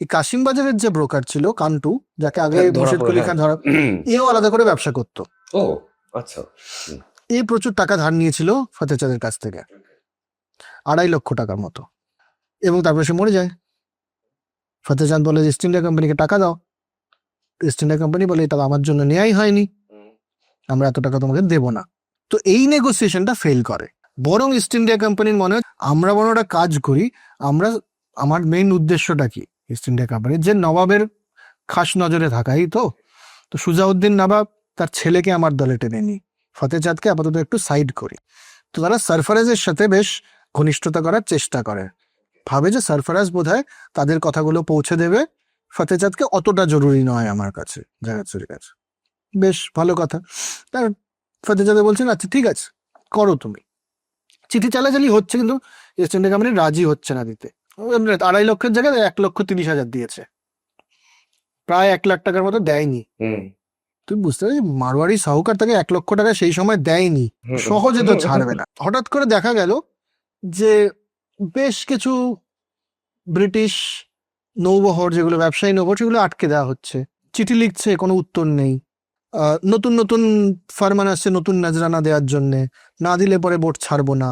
এই কাশিম বাজারের যে ব্রোকার ছিল কান্টু যাকে আগে হ্যাঁ, মুর্শিদ কলি হ্যাঁ। খান ধরা এও আলাদা করে ব্যবসা করতো। ও আচ্ছা। এ প্রচুর টাকা ধার নিয়েছিল ফতেচাঁদের কাছ থেকে। আড়াই লক্ষ টাকার মতো। এবং তারপরে সে মরে যায়। ফতেচাঁদ বলে ইস্ট ইন্ডিয়া কোম্পানিকে টাকা দাও। ইস্ট ইন্ডিয়া কোম্পানি বলে এটা আমার জন্য নেয়াই হয়নি। আমরা এত টাকা তোমাকে দেব না। তো এই নেগোসিয়েশনটা ফেল করে। বরং ইস্ট ইন্ডিয়া কোম্পানির মনে হয় আমরা বরং একটা কাজ করি। আমরা আমার মেইন উদ্দেশ্যটা কি? ইস্ট ইন্ডিয়া কোম্পানির যে নবাবের খাস নজরে থাকাই তো। তো সুজাউদ্দিন নবাব তার ছেলেকে আমার দলে টেনে নিই। ফতেচাঁদকে আপাতত একটু সাইড করি। তো তারা সারফারাজের সাথে বেশ ঘনিষ্ঠতা করার চেষ্টা করে। ভাবে যে সারফারাজ বোধ তাদের কথাগুলো পৌঁছে দেবে ফতেচাঁদকে অতটা জরুরি নয় আমার কাছে, জাগাতসুরির কাছে। বেশ, ভালো কথা। তার ফতেচাঁদে বলছেন আচ্ছা ঠিক আছে, করো তুমি। চিঠি চালাচালি হচ্ছে কিন্তু ইস্ট ইন্ডিয়া কোম্পানি রাজি হচ্ছে না দিতে। আড়াই লক্ষের জায়গায় এক লক্ষ তিরিশ হাজার দিয়েছে। প্রায় এক লাখ টাকার মতো দেয়নি। তুই বুঝতে পারছিস মারোয়ারি সাহুকার তাকে এক লক্ষ টাকা সেই সময় দেয়নি। সহজে তো ছাড়বে না। হঠাৎ করে দেখা গেল যে বেশ কিছু ব্রিটিশ নৌবহর যেগুলো ব্যবসায়ী নৌবহর সেগুলো আটকে দেওয়া হচ্ছে। চিঠি লিখছে কোনো উত্তর নেই। আহ, নতুন নতুন ফারমান আসছে নতুন নাজরানা দেওয়ার জন্য। না দিলে পরে বোট ছাড়বো না।